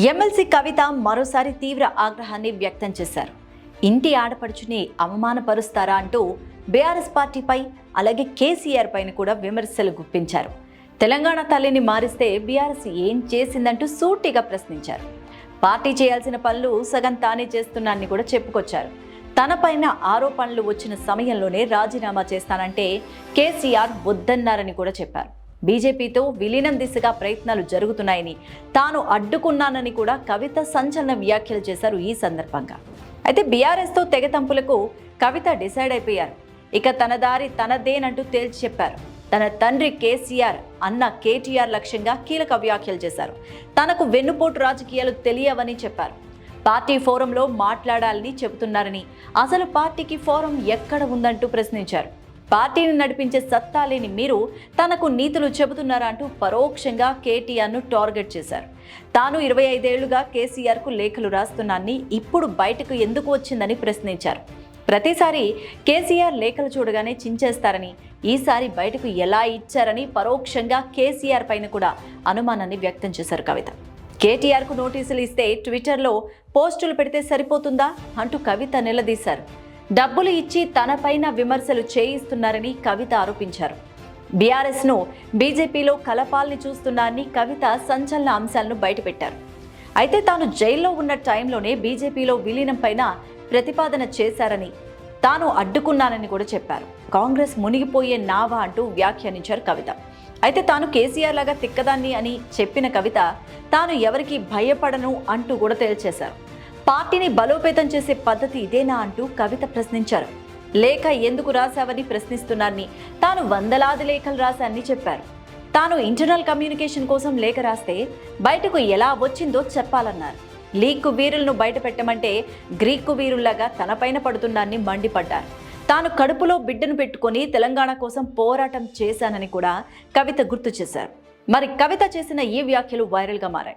MLC కవిత మరోసారి తీవ్ర ఆగ్రహాన్ని వ్యక్తం చేశారు. ఇంటి ఆడపడుచుని అవమానపరుస్తారా అంటూ బీఆర్ఎస్ పార్టీపై అలాగే కేసీఆర్ పైన కూడా విమర్శలు గుప్పించారు. తెలంగాణ తల్లిని మారిస్తే బీఆర్ఎస్ ఏం చేసిందంటూ సూటిగా ప్రశ్నించారు. పార్టీ చేయాల్సిన పనులు సగం తానే చేస్తున్నానని కూడా చెప్పుకొచ్చారు. తనపైన ఆరోపణలు వచ్చిన సమయంలోనే రాజీనామా చేస్తానంటే కేసీఆర్ వద్దన్నారని కూడా చెప్పారు. బీజేపీతో విలీనం దిశగా ప్రయత్నాలు జరుగుతున్నాయని తాను అడ్డుకున్నానని కూడా కవిత సంచలన వ్యాఖ్యలు చేశారు ఈ సందర్భంగా. అయితే బీఆర్ఎస్తో తెగతంపులకు కవిత డిసైడ్ అయిపోయారు. ఇక తన దారి తనదేనంటూ తేల్చి చెప్పారు. తన తండ్రి కేసీఆర్ అన్న కేటీఆర్ లక్ష్యంగా కీలక వ్యాఖ్యలు చేశారు. తనకు వెన్నుపోటు రాజకీయాలు తెలియవని చెప్పారు. పార్టీ ఫోరంలో మాట్లాడాలని చెబుతున్నారని అసలు పార్టీకి ఫోరం ఎక్కడ ఉందంటూ ప్రశ్నించారు. పార్టీని నడిపించే సత్తా లేని మీరు తనకు నీతులు చెబుతున్నారా అంటూ పరోక్షంగా కేటీఆర్ను టార్గెట్ చేశారు. తాను ఇరవై ఐదేళ్ళుగా కేసీఆర్కు లేఖలు రాస్తున్నాన్ని ఇప్పుడు బయటకు ఎందుకు వచ్చిందని ప్రశ్నించారు. ప్రతిసారి కేసీఆర్ లేఖలు చూడగానే చించేస్తారని ఈసారి బయటకు ఎలా ఇచ్చారని పరోక్షంగా కేసీఆర్ పైన కూడా అనుమానాన్ని వ్యక్తం చేశారు కవిత. కేటీఆర్కు నోటీసులు ఇస్తే ట్విట్టర్లో పోస్టులు పెడితే సరిపోతుందా అంటూ కవిత నిలదీశారు. డబ్బులు ఇచ్చి తనపైన విమర్శలు చేయిస్తున్నారని కవిత ఆరోపించారు. బీఆర్ఎస్ను బీజేపీలో కలపాలని చూస్తున్నారని కవిత సంచలన అంశాలను బయటపెట్టారు. అయితే తాను జైల్లో ఉన్న టైంలోనే బీజేపీలో విలీనం పైన ప్రతిపాదన చేశారని తాను అడ్డుకున్నానని కూడా చెప్పారు. కాంగ్రెస్ మునిగిపోయే నావా అంటూ వ్యాఖ్యానించారు కవిత. అయితే తాను కేసీఆర్ లాగా తిక్కదాన్ని అని చెప్పిన కవిత తాను ఎవరికి భయపడను అంటూ కూడా తేల్చేశారు. పార్టీని బలోపేతం చేసే పద్ధతి ఇదేనా అంటూ కవిత ప్రశ్నించారు. లేఖ ఎందుకు రాశావని ప్రశ్నిస్తున్నారని తాను వందలాది లేఖలు రాశానని చెప్పారు. తాను ఇంటర్నల్ కమ్యూనికేషన్ కోసం లేఖ రాస్తే బయటకు ఎలా వచ్చిందో చెప్పాలన్నారు. లీక్కు వీరులను బయట పెట్టమంటే గ్రీకు వీరుల్లాగా తనపైన పడుతున్నారని మండిపడ్డారు. తాను కడుపులో బిడ్డను పెట్టుకొని తెలంగాణ కోసం పోరాటం చేశానని కూడా కవిత గుర్తు చేశారు. మరి కవిత చేసిన ఈ వ్యాఖ్యలు వైరల్గా మారాయి.